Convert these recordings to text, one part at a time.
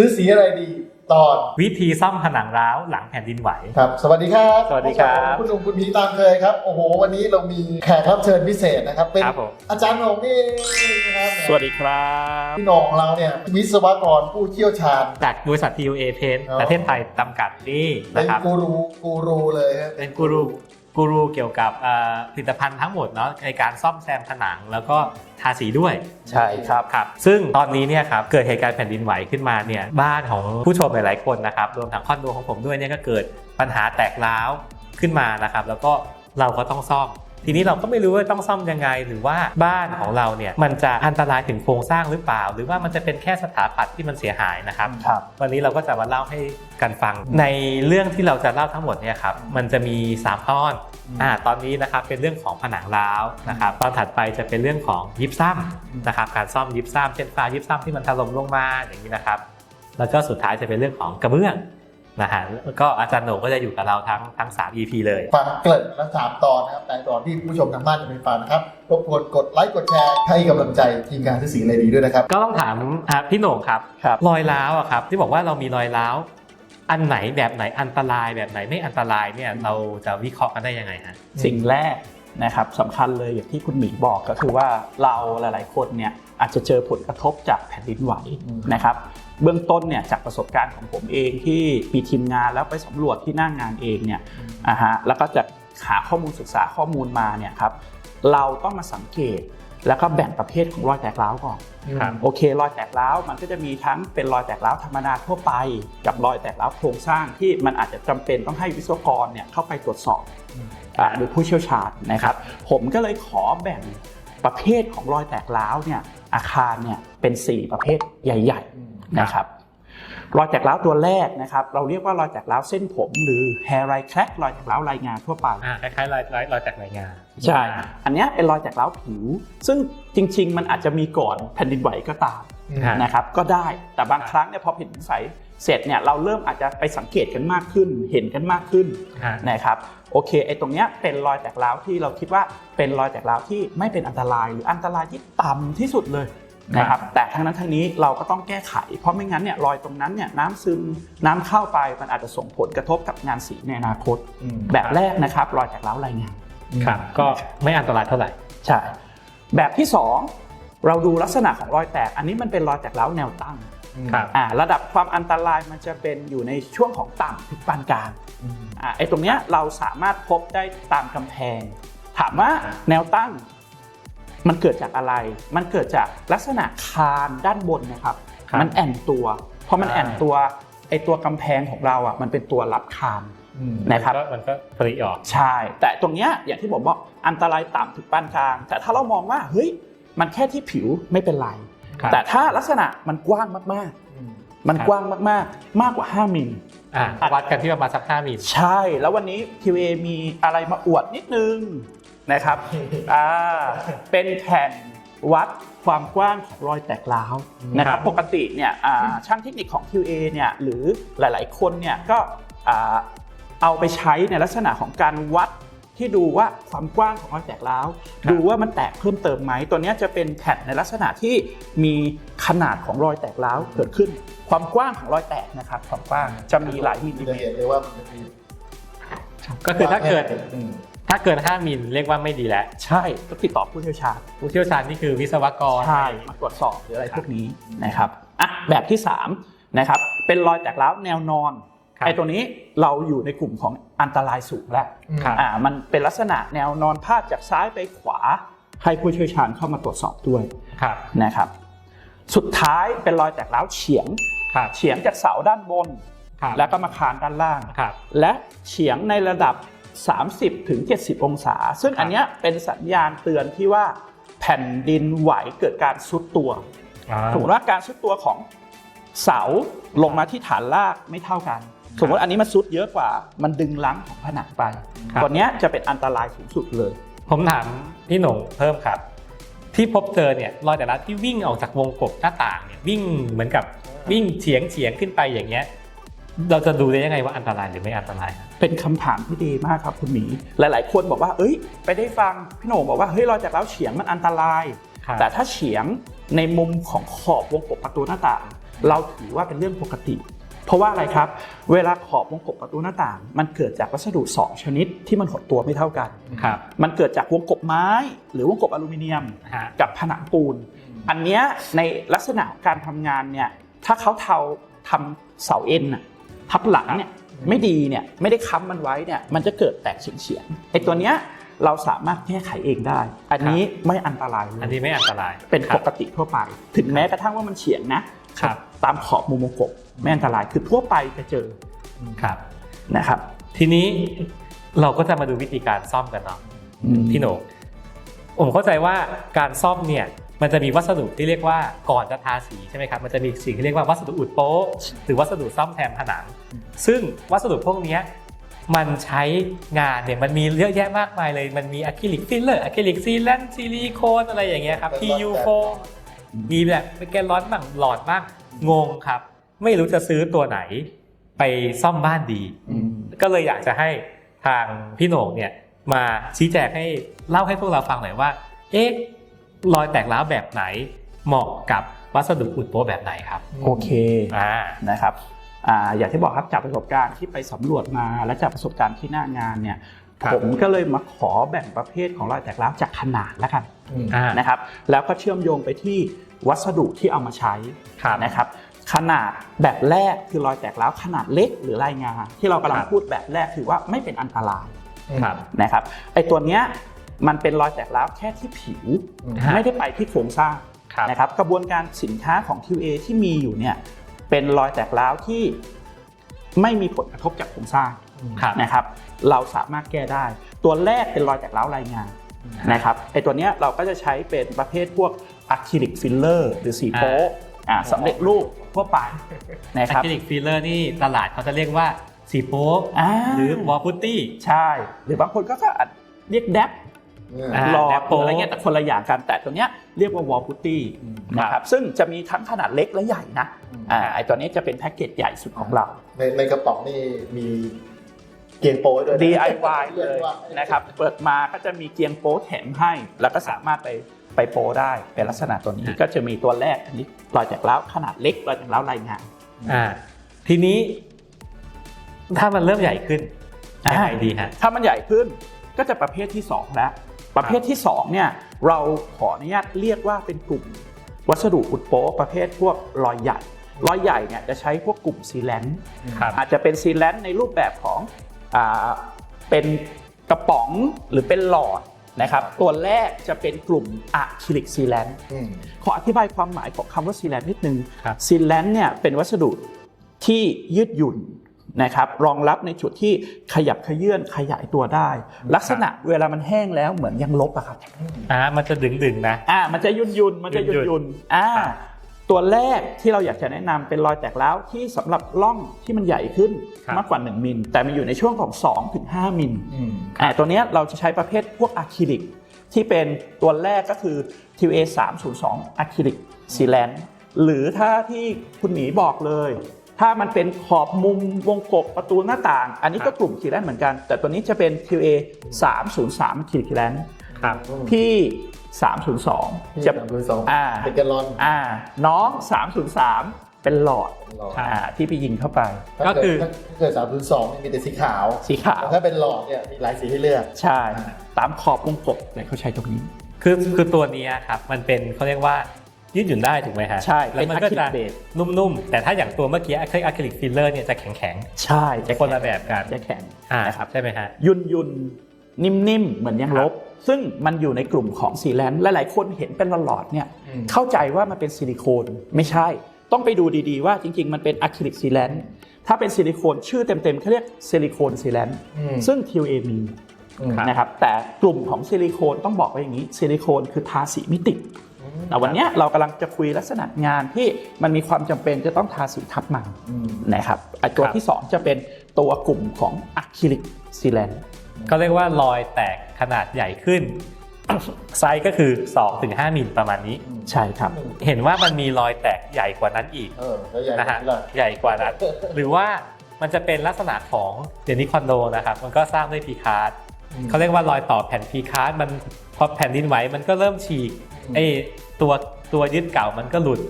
ซื้อสีอะไรดีตอนวิธีซ่อมผนังร้าวหลังแผ่นดินไหว ครับ สวัสดีครับสวัสดีครับ คุณหนุ่มคุณพีตามเคยครับ โอ้โห วันนี้เรามีแขกรับเชิญพิเศษนะครับ เป็นครับผม อาจารย์โหนงนี่เองนะครับสวัสดีครับ พี่โหนงของเราเนี่ยวิศวกรผู้เชี่ยวชาญ จากบริษัท TUA Paint อ๋อ ประเทศไทยจำกัดนี่เป็นนะครับ กูรูกูรูเลยฮะ เป็นกูรู กูรูเกี่ยวกับเอ่อผลิตภัณฑ์ทั้งหมดเนาะในการซ่อมแซมผนังแล้วก็ทาสีด้วยใช่ครับครับ ซึ่งตอนนี้เนี่ยครับเกิดเหตุการณ์แผ่นดินไหวขึ้นมาเนี่ยบ้านของผู้ชมหลายๆคนนะครับรวมทั้งคอนโดของผมด้วยเนี่ยก็เกิดปัญหาแตกร้าวขึ้นมานะครับ แล้วก็เราก็ต้องซ่อมทีนี้เราก็ไม่รู้ว่าต้องซ่อมยังไง หรือว่าบ้านของเราเนี่ยมันจะอันตรายถึงโครงสร้างหรือเปล่า หรือว่ามันจะเป็นแค่สถาปัตย์ที่มันเสียหายนะครับครับวันนี้เราก็จะมาเล่าให้กันฟัง ในเรื่องที่เราจะเล่าทั้งหมดเนี่ยครับมันจะมี3ตอน อ่าตอนนี้นะครับเป็นเรื่องของผนังร้าวนะครับตอนถัดไปจะเป็นเรื่องของยิปซัมนะครับการซ่อมยิปซัมเช่นฝ้ายิปซัมที่มันถล่มลงมาอย่างนี้นะครับ แล้วก็สุดท้ายจะเป็นเรื่องของกระเบื้องนะฮะแล้วก็อาจารย์โหนงก็จะอยู่กับเราทั้งทั้ง 3 EP เลยฟังเกริ่นและสามตอนนะครับแต่ตอนที่ผู้ชมทางบ้านจะไปฟังนะครับรบกวนกดไลค์กดแชร์ให้กำลังใจทีมงานซื้อสีอะไรดีด้วยนะครับ ก็ต้องถามอะพี่โหน่งครับครับรอยร้าวอะครับที่บอกว่าเรามีรอยร้าว อันไหนแบบไหนอันตรายแบบไหนไม่อันตรายเนี่ยเราจะวิเคราะห์กันได้ยังไงฮะสิ่งแรกนะครับสำคัญเลยอย่างที่คุณหมีบอกก็คือว่าเราหลาย ๆ คนเนี่ยอาจจะเจอผลกระทบจากแผ่นดินไหวอืมนะครับเบื้องต้นเนี่ยจากประสบการณ์ของผมเองที่มีทีมงานแล้วไปสำรวจที่หน้างงานเองเนี่ยอ่าฮะแล้วก็จะหาข้อมูลศึกษาข้อมูลมาเนี่ยครับเราต้องมาสังเกต แล้วก็แบ่งประเภทของรอยแตกร้าวก่อนครับโอเค รอยแตกร้าวมันก็จะมีทั้งเป็นรอยแตกร้าวธรรมดาทั่วไป กับรอยแตกร้าวโครงสร้างที่มันอาจจะจำเป็นต้องให้วิศวกรเนี่ยเข้าไปตรวจสอบอ่าโดยผู้เชี่ยวชาญนะครับ ผมก็เลยขอแบ่งประเภทของรอยแตกร้าวเนี่ยอาคารเนี่ยเป็น 4 ประเภทใหญ่ ๆนะครับ รอยแตกร้าวตัวแรกนะครับเราเรียกว่ารอยแตกร้าวเส้นผม หรือ hair line crack รอยแตกร้าวรายงานทั่วไปอ่าคล้ายๆรอยรอยรอยจากรายงานใช่อันเนี้ยเป็นรอยแตกร้าวผิว ซึ่งจริง ๆ มันอาจจะมีก่อนแผ่นดินไหวก็ตามฮะนะครับก็ได้แต่บางครั้งเนี่ยพอแผ่นดินไหวเสร็จเนี่ยเราเริ่มอาจจะไปสังเกตกันมากขึ้น เห็นกันมากขึ้นฮะนะครับโอเคไอ้ตรงเนี้ยเป็นรอยแตกร้าวที่เราคิดว่าเป็นรอยแตกร้าวที่ไม่เป็นอันตราย หรืออันตรายที่ต่ำที่สุดเลย นะครับแต่ทั้งนั้นทั้งนี้เราก็ต้องแก้ไข เพราะไม่งั้นเนี่ยรอยตรงนั้นเนี่ยน้ำซึมน้ำเข้าไปมันอาจจะส่งผลกระทบกับงานสีในอนาคต แบบแรกนะครับรอยแตกร้าวรายงานครับก็ไม่อันตรายเท่าไหร่ใช่แบบที่ 2 เราดูลักษณะของรอยแตก อันนี้มันเป็นรอยแตกร้าวแนวตั้งครับอ่าระดับความอันตรายมันจะเป็นอยู่ในช่วงของต่ำถึงปานกลางอ่าไอ้ตรงเนี้ยเราสามารถพบได้ตามกำแพง ถามว่าแนวตั้ง มันเกิดจากอะไร มันเกิดจากลักษณะคานด้านบนนะครับ ครับมันแอนตัวพอมันอ่า แอนตัวไอ้ตัวกำแพงของเราอะมันเป็นตัวรับคานนะครับ มันก็มันก็ปริออก ใช่ แต่ตรงเนี้ยอย่างที่ผมบอกอันตรายต่ำถึงปานกลาง แต่ถ้าเรามองว่าเฮ้ยมันแค่ที่ผิวไม่เป็นไร ครับ แต่ถ้าลักษณะมันกว้างมากๆมันครับกว้างมากๆ มากกว่า 5 มิล อ่าวัดกันที่ประมาณสักห้ามิล ใช่ แล้ววันนี้ QA มีอะไรมาอวดนิดนึง นะครับ อ่า เป็นแผ่นวัดความกว้างของรอยแตกร้าวนะครับ ปกติเนี่ยอ่าช่างเทคนิคของ QA เนี่ยหรือหลาย ๆ คนเนี่ยก็อ่าเอาไปใช้ในลักษณะของการวัดที่ดูว่าความกว้างของรอยแตกร้าวครับดูว่ามันแตกเพิ่มเติมไหมตัวเนี้ยจะเป็นแผ่นในลักษณะที่มีขนาดของรอยแตกร้าวเกิดขึ้น ความกว้างของรอยแตกนะครับความกว้างจะมีหลายมิลลิจะเมตรเห็นเลยว่ามันจะมีก็คือถ้าเกิดอืม ถ้าเกินห้ามิลเรียกว่าไม่ดีแล้ว ใช่ต้องติดต่อผู้เชี่ยวชาญผู้เชี่ยวชาญนี่คือวิศวกรใช่มาตรวจสอบหรืออะไรพวกนี้นะครับอะแบบที่3นะครับเป็นรอยแตกร้าวแนวนอนครับไอ้ตัวนี้เราอยู่ในกลุ่มของอันตรายสูงแล้วครับอ่ามันเป็นลักษณะแนวนอนพาดจากซ้ายไปขวาให้ผู้เชี่ยวชาญเข้ามาตรวจสอบด้วยครับนะครับสุดท้ายเป็นรอยแตกร้าวเฉียงครับเฉียงจากเสาด้านบนครับแล้วก็มาคานด้านล่างครับและเฉียงในระดับ 30ถึง70 องศา ซึ่งอันเนี้ยเป็นสัญญาณเตือนที่ว่าแผ่นดินไหวเกิดการซุดตัวอ่าสมมติว่าการซุดตัวของเสาลงมาที่ฐานรากไม่เท่ากัน สมมติอันนี้มันซุดเยอะกว่า มันดึงลังของผนังไปครับตัวเนี้ยจะเป็นอันตรายสูงสุดเลย ผมถามพี่หนงเพิ่มครับ ที่พบเจอเนี่ยรอยแต่ละที่วิ่งออกจากวงกบหน้าต่างเนี่ยวิ่งเหมือนกับวิ่งเฉียงเฉียงขึ้นไปอย่างเงี้ย เราจะดูได้ยังไงว่าอันตรายหรือไม่อันตรายครับเป็นคำถามที่ดีมากครับคุณหมี หลาย ๆ คนบอกว่า เอ้ย ไปได้ฟังพี่โหน่งบอกว่าเฮ้ยรอยจากแล้วเฉียงมันอันตรายครับแต่ถ้าเฉียงในมุมของขอบวงกบประตูหน้าต่าง เราถือว่าเป็นเรื่องปกติ เพราะว่าอะไรครับ เวลาขอบวงกบประตูหน้าต่าง มันเกิดจากวัสดุ 2 ชนิดที่มันหดตัวไม่เท่ากันครับมันเกิดจากวงกบไม้ หรือวงกบอลูมิเนียมฮะกับผนังปูน อันเนี้ยในลักษณะของการทำงานเนี่ยถ้าเขาเทาทำเสาเอ็นน่ะ ทับหลังเนี่ยไม่ดีเนี่ยไม่ได้ค้ำมันไว้เนี่ยมันจะเกิดแตกเฉียงๆไอ้ตัวเนี้ยเราสามารถแก้ไขเองได้ อันนี้ไม่อันตรายเลยอันนี้ไม่อันตราย เป็นครัปบกติทั่วไป ถึงแม้กระทั่งว่ามันเฉียงนะครับตามขอบมุมวงกบไม่อันตราย คือทั่วไปจะเจอ ครับ นะครับ ทีนี้เราก็จะมาดูวิธีการซ่อมกันเนาะ พี่โหนงผมเข้าใจว่าการซ่อมเนี่ย มันจะมีวัสดุที่เรียกว่าก่อนจะทาสีใช่ไหมครับ มันจะมีสิ่งที่เรียกว่าวัสดุอุดโป๊ะหรือวัสดุซ่อมแซมผนัง ซึ่งวัสดุพวกเนี้ยมันใช้งานเนี่ยมันมีเยอะแยะมากมายเลย มันมีอะคริลิกฟิลเลอร์อะคริลิกซีแลนซิลิโคนอะไรอย่างเงี้ยครับ PU โฟมมีแบบแกนร้อนบ้างหลอดบ้างงงครับ ไม่รู้จะซื้อตัวไหนไปซ่อมบ้านดี ก็เลยอยากจะให้ทางพี่โหน่งเนี่ยมาชี้แจงให้เล่าให้พวกเราฟังหน่อยว่า เอ๊ะ รอยแตกร้าวแบบไหน เหมาะกับวัสดุอุดโป๊ะแบบไหนครับโอเคอ่านะครับอ่าอย่างที่บอกครับจากประสบการณ์ที่ไปสำรวจมาและจากประสบการณ์ที่หน้างานเนี่ยครับผมก็เลยมาขอแบ่งประเภทของรอยแตกร้าวจากขนาดแล้วกันอ่านะครับแล้วก็เชื่อมโยงไปที่วัสดุที่เอามาใช้ครับนะครับขนาดแบบแรกคือรอยแตกร้าวขนาดเล็กหรือรายงานที่เรากำลังครับพูดแบบแรกถือว่าไม่เป็นอันตรายครับนะครับไอตัวเนี้ย มันเป็นรอยแตกร้าวแค่ที่ผิวฮะไม่ได้ไปที่โครงสร้างครับนะครับกระบวนการสินค้าของ QA ที่มีอยู่เนี่ยเป็นรอยแตกร้าวที่ไม่มีผลกระทบจากโครงสร้างครับนะครับ เราสามารถแก้ได้ ตัวแรกเป็นรอยแตกร้าวรายงานนะครับไอตัวเนี้ยเราก็จะใช้เป็นประเภทพวกอะคริลิกฟิลเลอร์หรือสีโป๊ะอ่าสำเร็จรูปทั่วไปนะอะครับคริลิกฟิลเลอร์นี่ตลาดเขาจะเรียกว่าสีโป๊ะอ่าหรือวอลพุตตี้ใช่ หรือบางคนก็ก็อาจเรียกแดบอ่า หลอแดดปหโป๊รืออะไรเงี้ยแต่คนละอย่างกันแต่ตัวเนี้ยเรียกว่าวอลพุตตี้ครับนะครับซึ่งจะมีทั้งขนาดเล็กและใหญ่นะอ่าไอตัวนี้จะเป็นแพ็กเกจใหญ่สุดของเรา ในในกระป๋องนี่มีเกียงโป้ด้วยนะ DIY เลยนะครับเปิดมาก็จะมีเกียงโป๊แถมให้ แล้วก็สามารถไปไปโป๊ได้เป็นลักษณะตัวนี้ครับก็จะมีตัวแรกอันนี้รอยจากล้าวขนาดเล็กรอยจากล้าวรายงานอ่าทีนี้ ถ้ามันเริ่มใหญ่ขึ้นยังไงดีฮะถ้ามันใหญ่ขึ้นก็จะประเภทที่2แล้ว ประเภทที่2เนี่ยเราขออนุญาตเรียกว่าเป็นกลุ่ม วัสดุอุดโป๊ประเภทพวกรอยใหญ่รอยใหญ่เนี่ยจะใช้พวกกลุ่มซีแลนครับอาจจะเป็นซีแลนในรูปแบบของอ่าเป็นกระป๋องหรือเป็นหลอดนะครับตัวแรกจะเป็นกลุ่มอะคริลิกซีแลนอืมขออธิบายความหมายของคำว่าซีแลนนิดนึงครับซีแลนเนี่ยเป็นวัสดุที่ยืดหยุ่น นะครับรองรับในจุดที่ขยับเขยื่อนขยายตัวได้ ลักษณะเวลามันแห้งแล้วเหมือนยังลบอะครับอ่ามันจะดึงดึงๆนะอ่ามันจะยุ่นยุ่นๆมันจะยุ่นยุ่ยุ่นนๆอ่าครับตัวแรกที่เราอยากจะแนะนำเป็นรอยแตกร้าวที่สำหรับร่องที่มันใหญ่ขึ้นครับมากกว่า 1 มิล แต่มันอยู่ในช่วงของ2ถึง5มิลอืมอ่าตัวเนี้ยเราจะใช้ประเภทพวกอะคริลิกที่เป็นตัวแรกก็คือ TVA 302อะคริลิกซีแลนหรือถ้าที่คุณหมีบอกเลย ถ้ามันเป็นขอบมุมวงกบประตูหน้าต่าง อันนี้ก็กลุ่มซีแลนเหมือนกัน แต่ตัวนี้จะเป็น TVA 303อะคริลิกซีแลนครับพี่ 302จะสามสองอ่าเป็นแกลลอนอ่าน้อง 303 เป็นหลอดหลอดอ่าที่ไปยิงเข้าไป ก็คือถ้าเกิดสามศูนย์สองมีแต่สีขาวสีขาวแต่ถ้าเป็นหลอดเนี่ยมีหลายสีให้เลือก ใช่ ตามขอบวงกบเลยเขาใช้ตรงนี้ คือคือตัวเนี้ยครับมันเป็นเขาเรียกว่า ยืดหยุ่นได้ถูกไหมฮะใช่แล้วมันก็จะเป็น acrylic base นุ่มๆ แต่ถ้าอย่างตัวเมื่อกี้อะคริลิกฟิลเลอร์เนี่ยจะแข็งใช่ๆจะคนละแบบกันจะแข็งอ่านะครับใช่ไหมฮะยุนยุนนิ่มๆ เหมือนยังลบ ซึ่งมันอยู่ในกลุ่มของซีแลนด์หลายๆ คนเห็นเป็นหลอดๆเนี่ยอืมเข้าใจว่ามันเป็นซิลิโคนไม่ใช่ ต้องไปดูดีๆว่าจริงๆ มันเป็นอะคริลิกซีแลนด์ถ้าเป็นซิลิโคนชื่อเต็มๆเขาเรียกซิลิโคนซีแลนด์อืมซึ่ง QA มีอืม นะครับแต่กลุ่มของซิลิโคนต้องบอกไว้อย่างนี้ซิลิโคนคือทาสีไม่ติดแต่วันเนี้ยเรากำลังจะคุยลักษณะงานที่มันมีความจำเป็นจะต้องทาสีทับมันอืมนะครับไอตัวครับที่ 2 จะเป็นตัวกลุ่มของอะคริลิกซีแลนด์ก็เรียกว่ารอยแตกขนาดใหญ่ขึ้นไซส์ก็คือ 2-5มิลประมาณนี้ ใช่ครับ เห็นว่ามันมีรอยแตกใหญ่กว่านั้นอีกเออแล้วใหญ่นะฮะเลยใหญ่กว่านั้น หรือว่ามันจะเป็นลักษณะของเดี๋ยวนี้คอนโดนะครับ มันก็สร้างด้วยพีคาร์ด เขาเรียกว่ารอยต่อแผ่นพีคาร์ดมันพอแผ่นดินไหวมันก็เริ่มฉีกไอ้ตัวตัวยึดเก่ามันก็หลุด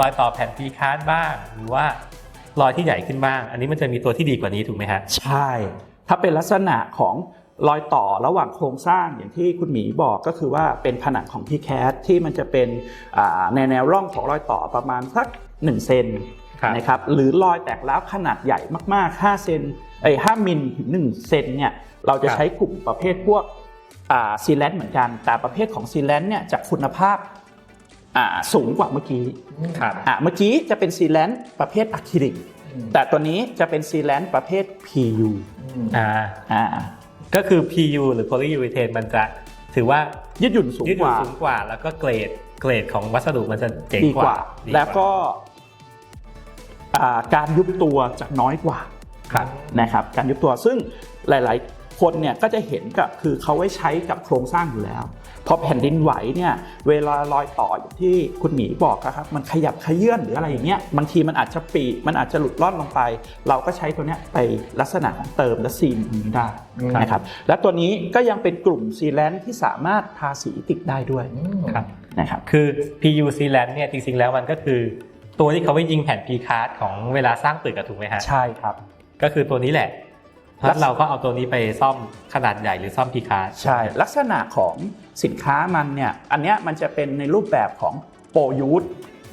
รอยต่อแผ่นพีคาร์ดบ้าง หรือว่ารอยที่ใหญ่ขึ้นบ้าง อันนี้มันจะมีตัวที่ดีกว่านี้ถูกไหมฮะใช่ ถ้าเป็นลักษณะของรอยต่อระหว่างโครงสร้างอย่างที่คุณหมีบอกก็คือว่าเป็นผนังของพี่แคทที่มันจะเป็นอ่าในแนวร่องของรอยต่อประมาณสัก1เซนครับนะครับหรือรอยแตกร้าวขนาดใหญ่มากๆ5เซนไอ้5มิลถึง1เซนเนี่ย เราจะครับใช้กลุ่มประเภทพวกซีแลนเหมือนกัน แต่ประเภทของซีแลนเนี่ยจะคุณภาพอ่าสูงกว่าเมื่อกี้ครับอะเมื่อกี้จะเป็นซีแลนประเภทอะคริลิกอืมแต่ตัวนี้จะเป็นซีแลนประเภท PU อืมอ่าอ่าก็คือ PU หรือ polyurethane มันจะถือว่ายืดหยุ่นสูงยืดหกยุ่นว่าสูงกว่า แล้วก็เกรดเกรดของวัสดุมันจะเจ๋งดีกกว่าว่าดีแล้วก็อ่าการยุบตัวจะน้อยกว่าครับนะครับการยุบตัวซึ่งหลาย ๆ คนเนี่ยก็จะเห็นกับคือเขาไว้ใช้กับโครงสร้างอยู่แล้ว พอแผ่นดินไหวเนี่ยเวลารอยต่ออย่างที่คุณหมีบอกอะครับมันขยับขยื่นหรืออะไรอย่างเงี้ยบางทีมันอาจจะปีมันอาจจะหลุดล่อนลงไป เราก็ใช้ตัวเนี้ยไปลักษณะของเติมและซีนตรงนี้ได้อืมนะครับและตัวนี้ก็ยังเป็นกลุ่มซีแลนที่สามารถทาสีติดได้ด้วยอืมครับนะครับคือ PU sealant เนี่ยจริงๆแล้วมันก็คือ ตัวที่เขาไว้ยิงแผ่น P card ของเวลาสร้างตึกอะถูกไหมฮะใช่ครับ ก็คือตัวนี้แหละ แล้วเราก็เอาตัวนี้ไปซ่อมขนาดใหญ่หรือซ่อม P card ใช่ ลักษณะของสินค้ามันเนี่ยอันเนี้ยมันจะเป็นในรูปแบบของโปรยูส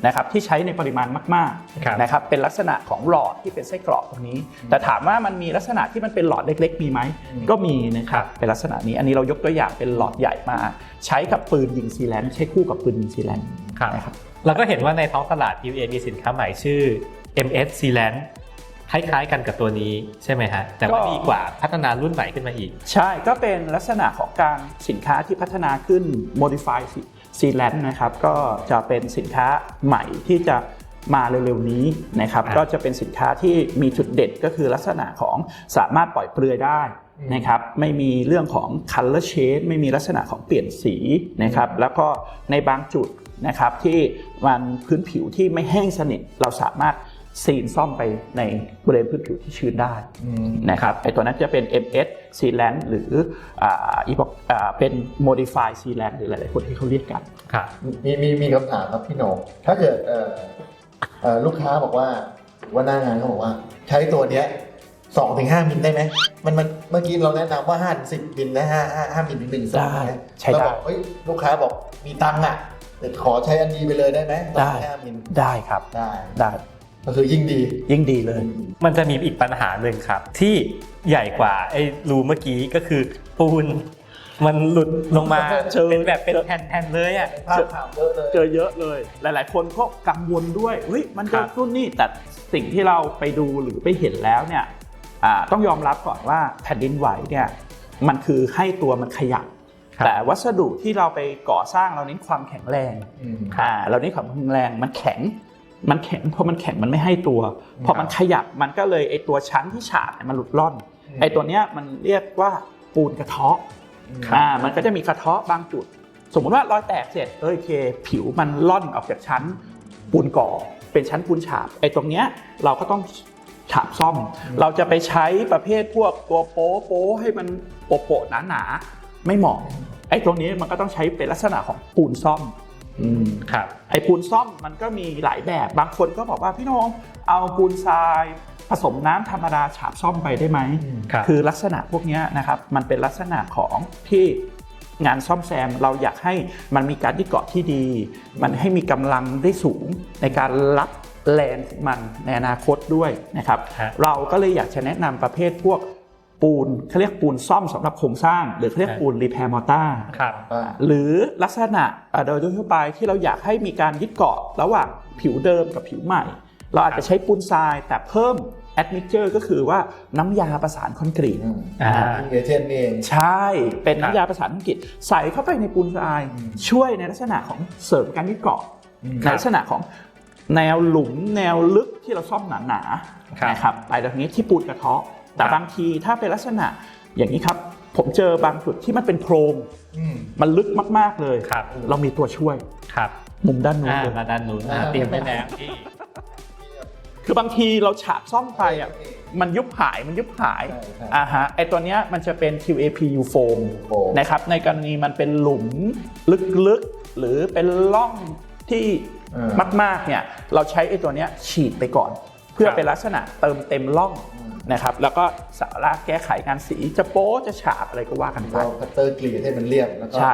นะครับที่ใช้ในปริมาณมากครับๆนะครับเป็นลักษณะของหลอดที่เป็นไส้กรอกตรงนี้ แต่ถามว่ามันมีลักษณะที่มันเป็นหลอดเล็ก ๆ มีไหมอืมก็มีนะครับเป็นลักษณะนี้อันนี้เรายกตัวอย่างเป็นหลอดใหญ่มา ใช้กับปืนยิงซีแลนใช้คู่กับปืนยิงซีแลนครับนะครับเราก็เห็นว่าในท้องตลาด PUA มีสินค้าใหม่ชื่อ MS sealant คล้ายๆ กันกับตัวนี้ใช่ไหมฮะ แต่ว่าก็ดีกว่าพัฒนารุ่นใหม่ขึ้นมาอีก ใช่ก็เป็นลักษณะของการสินค้าที่พัฒนาขึ้น modify sealant นะครับ ก็จะเป็นสินค้าใหม่ที่จะมาเร็วๆนี้นะครับครับ ก็จะเป็นสินค้าที่มีจุดเด่นก็คือลักษณะของสามารถปล่อยเปลือยได้นะครับไม่มีเรื่องของ color shade ไม่มีลักษณะของเปลี่ยนสีนะครับแล้วก็ในบางจุดนะครับที่มันพื้นผิวที่ไม่แห้งสนิทเราสามารถ ซีนซ่อมไปในบริเวณพื้นผิวที่ชื้นได้อืมนะครับไอตัวนั้นจะเป็น MS Sealant หรืออ่าอีบอกอ่าเป็น Modify Sealant หรือหลายๆคนที่เขาเรียกกันครับมีมีมีคำถามครับพี่โหนงถ้าเกิดเอ่อเอ่อลูกค้าบอกว่าว่าหน้างานเขาบอกว่า ใช้ตัวเนี้ยสองถึงห้ามิลได้ไหมมันมันเมื่อกี้เราแนะนำว่าห้าถึงสิบมิลนะห้าห้าห้ามิลถึงหนึ่งสองได้นะใช้ได้เราบอกเฮ้ยลูกค้าบอกมีตังค์อะแต่ขอใช้อันนี้ไปเลยได้ไหมได้ห้ามิลได้ครับ ได้ได้ ก็คือยิ่งดียิ่งดีเลย มันจะมีอีกปัญหาหนึ่งครับ ที่ใหญ่กว่าไอ้รูเมื่อกี้ก็คือปูนมันหลุดลงมาเจอเป็นแบบเป็นแผ่นๆเลยอะภาพข่าวเยอะเลยเจอเยอะเลย หลาย ๆ คนก็กังวลด้วยเฮ้ยมันครัจะบรุ่นนี่แต่สิ่งที่เราไปดูหรือไปเห็นแล้วเนี่ยอ่าต้องยอมรับก่อนว่าแผ่นดินไหวเนี่ยมันคือให้ตัวมันขยับครับแต่วัสดุที่เราไปก่อสร้างเราเน้นความแข็งแรงอืมอ่าเรานี่ความแข็งแรงมันแข็ง มันแข็งพอมันแข็งมันไม่ให้ตัว พอมันขยับมันก็เลยไอตัวชั้นที่ฉาบเนี่ยมันหลุดล่อนอืมไอตัวเนี้ยมันเรียกว่าปูนกระเทาะครับอ่ามันก็จะมีกระเทาะบางจุด สมมุติว่ารอยแตกเสร็จเออโอเค ผิวมันล่อนออกจากชั้นปูนก่อ เป็นชั้นปูนฉาบไอตรงเนี้ยเราก็ต้องฉาบซ่อม เราจะไปใช้ประเภทพวกตัวโป๊ะโป๊ะให้มันโปะโปะหนาหนาๆไม่เหมาะไอ้ตรงนี้มันก็ต้องใช้เป็นลักษณะของปูนซ่อม อืมครับไอ้ปูนซ่อมมันก็มีหลายแบบ บางคนก็บอกว่าพี่น้องเอาปูนทรายผสมน้ำธรรมดาฉาบซ่อมไปได้ไหมครับคือลักษณะพวกเนี้ยนะครับมันเป็นลักษณะของที่งานซ่อมแซมเราอยากให้มันมีการยึดเกาะที่ดี มันให้มีกำลังได้สูงในการรับแรงของมันในอนาคตด้วยนะครับฮะเราก็เลยอยากจะแนะนำประเภทพวก ปูนเขาเรียกปูนซ่อมสำหรับโครงสร้าง หรือเขาเรียกปูนรีแพร์มอต้าครับอ่าหรือลักษณะอ่าโดยทั่วไปที่เราอยากให้มีการยึดเกาะระหว่างผิวเดิมกับผิวใหม่ เราอาจจะใช้ปูนทรายแต่เพิ่มแอดมิเจอร์ก็คือว่าน้ำยาประสานคอนกรีตอืมอ่าเอเจนต์นี่เองใช่เป็นน้ำยาประสานคอนกรีตใส่เข้าไปในปูนทรายอืมช่วยในลักษณะของเสริมการยึดเกาะอืมในลักษณะของแนวหลุมแนวลึกที่เราซ่อมหนาครับๆนะครับไปตรงนี้ที่ปูนกระเทาะ แต่ครับบางทีถ้าเป็นลักษณะอย่างนี้ครับ ผมเจอบางจุดที่มันเป็นโพรงอืมมันลึกมาก ๆเลยครับเรามีตัวช่วยครับ มุมด้านนู้นอ่าเลยมาด้านนู้นอ่าอ่าเตรียมไปแล้วที่คือบางทีเราฉาบซ่อมไปอะมันยุบหายมันยุบหายใช่ใช่อ่าฮะไอตัวเนี้ยมันจะเป็น QAPU foam โฟมนะครับในกรณีมันเป็นหลุมลึกๆ หรือเป็นร่องที่เออมากๆเนี่ยเราใช้ไอ้ตัวเนี้ยฉีดไปก่อน เพื่อครับเป็นลักษณะเติมเต็มร่องอืม นะครับ แล้วก็สามารถแก้ไขงานสีจะโป๊จะฉาบอะไรก็ว่ากันไปเราคัตเตอร์กรีดให้มันเรียบแล้วก็ใช่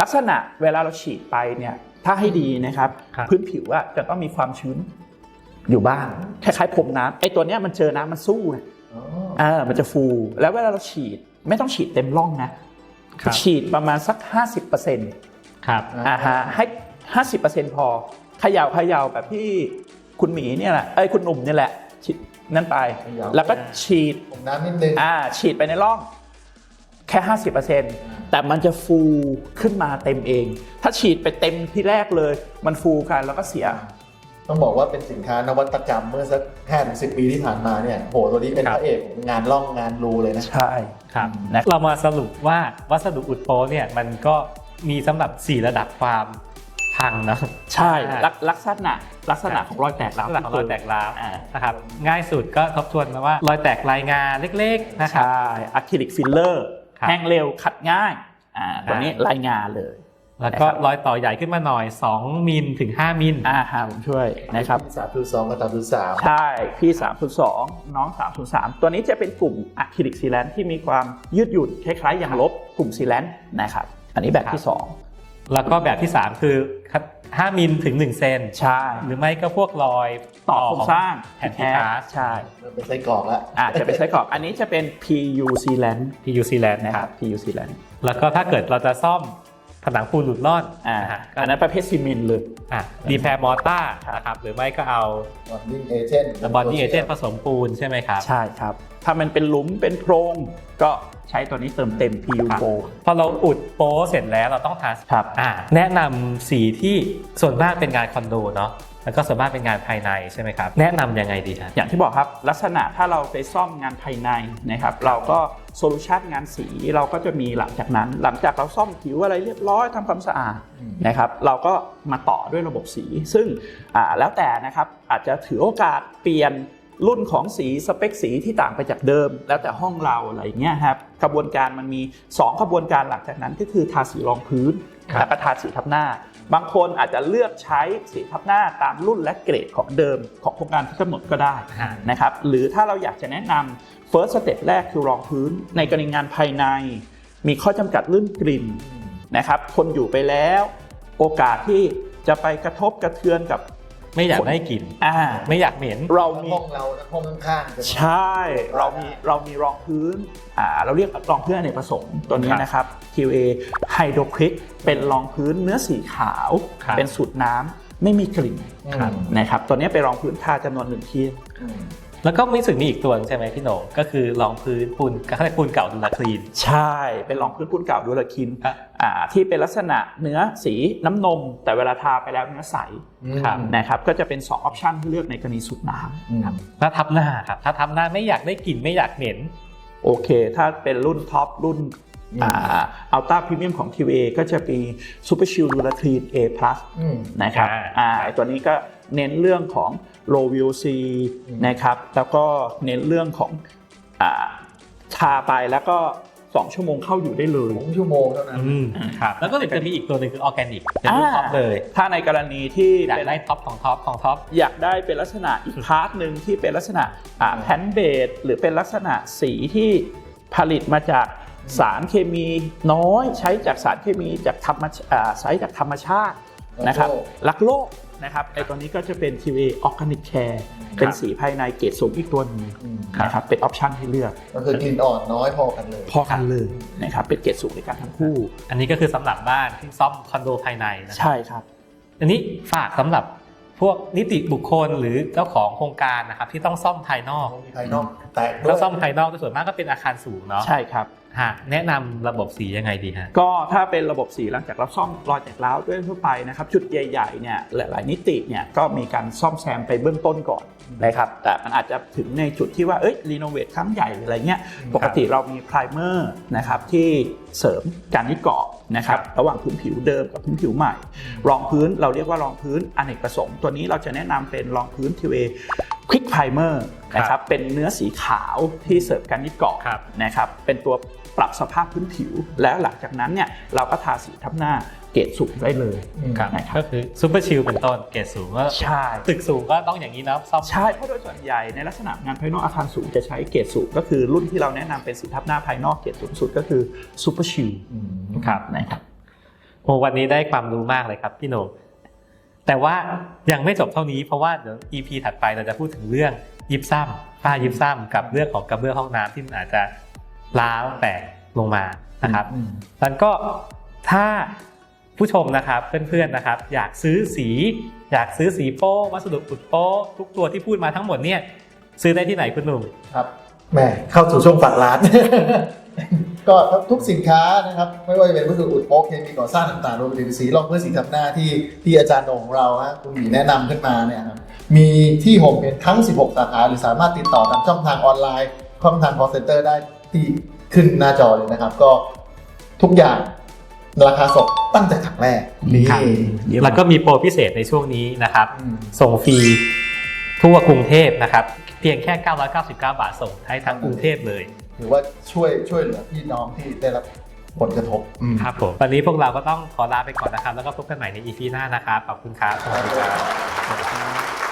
ลักษณะเวลาเราฉีดไปเนี่ยถ้าให้ดีนะครับครับพื้นผิวอะจะต้องมีความชื้นอยู่บ้างคล้ายๆผมน้ำไอ้ตัวเนี้ยมันเจอน้ำมันสู้ไงอ๋ออ่ามันจะฟู แล้วเวลาเราฉีดไม่ต้องฉีดเต็มร่องนะครับฉีดประมาณสัก 50%ครับอ่าฮะให้50%พอเขย่าเขย่าแบบที่คุณหมีเนี่ยแหละเอ้ยคุณหนุ่มเนี่ยแหละฉีด นั่นไป แล้วก็ฉีดผมน้ำนิดนึงอ่าฉีดไปในร่องแค่ 50%แต่มันจะฟูขึ้นมาเต็มเอง ถ้าฉีดไปเต็มที่แรกเลย มันฟูกันแล้วก็เสีย ต้องบอกว่าเป็นสินค้านวัตกรรมเมื่อสักห้าถึงสิปีที่ผ่านมาเนี่ยโหตัวนี้เป็นครัพบระเอกของงานล่องงานรูเลยนะ ใช่ครับนะเรามาสรุปว่าวัสดุอุดโป๊เนี่ยมันก็มีสำหรับ 4 ระดับความพังเนาะใช่ลักลักษณะ ลักษณะของรอยแตกลัร้ากวษณะของรอยแตกร้าวอ่า นะครับง่ายสุดก็ทบทวนมาว่ารอยแตกลายงาเล็กๆนะครับ ใช่อะคริลิกฟิลเลอร์ครับ แห้งเร็วขัดง่ายอ่าตัวนี้รายงานเลย แล้วก็รอยต่อใหญ่ขึ้นมาหน่อย 2 มิลถึง 5 มิล อ่าหาผมช่วยนะครับ สามศูนย์สองกับสามศูนย์สามใช่ พี่ 302 น้อง 303 ตัวนี้จะเป็นกลุ่มอะคริลิกซีแลนที่มีความยืดหยุ่นคล้ายๆอย่างลบกลุ่มซีแลนนะครับ อันนี้แบบที่ แล้วก็แบบที่ 3 คือ 5มิลถึง 1 เซน2ใช่ หรือไม่ก็พวกรอยต่อโครงสร้างแผ่นที่คาสใช่มันเป็นไส้กรอกละอ่าจะเป็นไส้กรอกอันนี้จะเป็น PU sealant PU sealant นะนะคครัรับบ PU sealant แล้วก็ถ้าเกิดเราจะซ่อม ผนังปูนหลุดร่อนอ่านะฮะก็อันนั้นประเภทซีเมนต์เลยอะดีแพร์มอต้านะครับหรือไม่ก็เอาบอนดิ้งเอเจนต์บอดี้เอเจนต์ผสมปูนใช่ไหมครับ ใช่ครับ ถ้ามันเป็นหลุมเป็นโพรงก็ใช้ตัวนี้เติมเต็ม PU ครับ Pro พอเราอุดโป๊เสร็จแล้วเราต้องทาครับอ่าแนะนำสีที่ส่วนมากเป็นงานคอนโดเนาะแล้วก็ส่วนมากเป็นงานภายในใช่ไหมครับ แนะนำยังไงดีฮะอย่างที่บอกครับลักษณะถ้าเราไปซ่อมงานภายในนะครับ เราก็ โซลูชันงานสีเราก็จะมีหลังจากนั้น หลังจากเราซ่อมผิวอะไรเรียบร้อยทำความสะอาดนะครับ เราก็มาต่อด้วยระบบสี ซึ่งอ่าแล้วแต่นะครับอาจจะถือโอกาสเปลี่ยนรุ่นของสีสเปคสีที่ต่างไปจากเดิม แล้วแต่ห้องเราอะไรอย่างเงี้ยครับกระบวนการมันมี2กระบวนการหลังจากนั้นก็คือทาสีรองพื้นครับแล้วก็ทาสีทับหน้า บางคนอาจจะเลือกใช้สีทับหน้าตามรุ่นและเกรดของเดิมของโครงการที่กำหนดก็ได้อ่านะครับหรือถ้าเราอยากจะแนะนำ first step แรกคือรองพื้น ในกรณีงานภายใน มีข้อจำกัดเรื่องกลิ่นนะครับคนอยู่ไปแล้ว โอกาสที่จะไปกระทบกระเทือนกับ ไม่อยากได้กลิ่นอ่า ไม่อยากเหม็น เราทั้งมีห้องเราทั้งห้องข้างๆจะใช่ เรามีเรามีรองพื้นอ่าเราเรียกรองพื้นอเนกประสงค์ตัวนี้ครับนะครับ QA Hydrocric เป็นรองพื้นเนื้อสีขาวครับเป็นสูตรน้ำไม่มีกลิ่นครับนะครับตัวนี้เป็นรองพื้นทาจำนวนหนึ่งที่อืม แล้วก็มีสึกมีอีกตัวหนึ่งใช่ไหมพี่โหน่งก็คือรองพื้นปูนก็เรียกปูนเก่าดูลาคลีน ใช่เป็นรองพื้นปูนเก่าดูลาคินครับ อ่าที่เป็นลักษณะเนื้อสีน้ำนม แต่เวลาทาไปแล้วเนื้อใสครับ นะครับก็จะเป็น2ออปชันที่เลือกในกรณีสูตรน้อืมแล้วทับหน้าครับถ้าทับหน้าไม่อยากได้กลิ่นไม่อยากเหม็นำโอเค ถ้าเป็นรุ่นท็อปรุ่นอ่าอัลต้าพรีเมียมของ QA ก็จะมี Super Shield d u l a c l e a n A+ อืมนะครับอ่าอ่าไอ้ตัวนี้ก็เน้นเรื่องของ low VOC อืมนะครับ แล้วก็เน้นเรื่องของอ่าทาไปแล้วก็2ชั่วโมงเข้าอยู่ได้เลยสองชั่วโมงเท่านั้นอืมครับแล้วก็จะมีอีกตัวหนึ่งคือออร์แกนิกเป็นรุ่นท็อปเลย ถ้าในกรณีที่อยากเป็นได้ท็อปของท็อปของท็อปอยากได้เป็นลักษณะอีกพาร์ทหนึ่งที่เป็นลักษณะแพนเบดหรือเป็นลักษณะสีที่ผลิตมาจากสารเคมีน้อยใช้จากสารเคมีจากธรรมชอ่าใช้จากธรรมชาตินะครับรักโลกรักโลก นะครับไอตัวนี้ก็จะเป็น TVA Organic Care เป็นสีภายในเกรดสูงอีกตัวหนึงอืมนะครับเป็นออปชันให้เลือกก็คือกลิ่นอ่อนน้อยพอกันเลย พอกันเลยนะครับเป็นเกรดสูงในการทั้งคู่ อันนี้ก็คือสำหรับบ้านที่ซ่อมคอนโดภายในนะครับใช่ครับ อันนี้ฝากสำหรับพวกนิติบุคคลหรือเจ้าของโครงการนะครับที่ต้องซ่อมภายนอกภายนอกแตกด้วถ้ายซ่อมภายนอกโดยส่วนมากก็เป็นอาคารสูงเนาะใช่ครับ ฮะแนะนำระบบสียังไงดีฮะก็ถ้าเป็นระบบสีหลังจากเราซ่อมรอยแตกร้าวด้วยทั่วไปนะครับจุดใหญ่ๆเนี่ยหลายๆนิติเนี่ยก็มีการซ่อมแซมไปเบื้องต้นก่อนนะครับแต่มันอาจจะถึงในจุดที่ว่าเอ้ยรีโนเวทครั้งใหญ่หรืออะไรเงี้ยปกติเรามีไพรเมอร์นะครับที่เสริมการยึดเกาะนะครับระหว่างพื้นผิวเดิมกับพื้นผิวใหม่ รองพื้นเราเรียกว่ารองพื้นอเนกประสงค์ตัวนี้เราจะแนะนำเป็นรองพื้นทีเวควิกไพรเมอร์นะครับเป็นเนื้อสีขาวที่เสริมการยึดเกาะครับนะครับเป็นตัว ปรับสภาพพื้นผิว แล้วหลังจากนั้นเนี่ยเราก็ทาสีทับหน้าเกรดสูงได้เลยครับนะครับก็คือซูเปอร์ชิลเป็นต้นเกรดสูงก็ใช่ตึกสูงก็ต้องอย่างนี้เนาะซ่อมใช่เพราะโดยส่วนใหญ่ในลักษณะงานภายนอกอาคารสูงจะใช้เกรดสูงก็คือรุ่นที่เราแนะนำเป็นสีทับหน้าภายนอกเกรดสูงสุดก็คือซูเปอร์ชิลอืมครับนะครับโอ้วันนี้ได้ความรู้มากเลยครับพี่โหนงแต่ว่ายังไม่จบเท่านี้เพราะว่าเดี๋ยว EP ถัดไปเราจะพูดถึงเรื่องยิบซ้ำผ้ายิบซ้ำกับเรื่องของกระเบื้องห้องน้ำที่มันอาจจะ ล้าวแตกลงมานะครับอืมมันก็ถ้าผู้ชมนะครับเพื่อนๆนะครับ อยากซื้อสี อยากซื้อสีโป้วัสดุอุดโป้ทุกตัวที่พูดมาทั้งหมดเนี่ยซื้อได้ที่ไหนคุณหนุ่มครับแหมเข้าสู่ช่วงฝากร้าน ก็ทุกสินค้านะครับ ไม่ว่าจะเป็นวัสดุอุดโป๊กเคมีก่อสร้างต่างๆรวมไปถึงสีรองพื้นสีทับหน้าที่ที่อาจารย์โหน่งของเราฮะคุณหมีแนะนำขึ้นมาเนี่ยครับมีที่โฮมเพจทั้ง 16 สาขาหรือสามารถติดต่อทางช่องทางออนไลน์ช่องทาง call center ได้ ที่ขึ้นหน้าจอเลยนะครับ ก็ทุกอย่างราคาส่งตั้งแต่ถังแรกนี่ครับ แล้วก็มีโปรพิเศษในช่วงนี้นะครับ อืม ส่งฟรีทั่วกรุงเทพนะครับ เพียงแค่ 999 บาทส่งให้ทั้งกรุงเทพเลยถือว่าช่วยช่วยเหลือพี่น้องที่ได้รับผลกระทบอืม ครับผมวันนี้พวกเราก็ต้องขอลาไปก่อนนะครับ แล้วก็พบกันใหม่ใน EP หน้านะครับ ขอบคุณครับสวัสดีครับ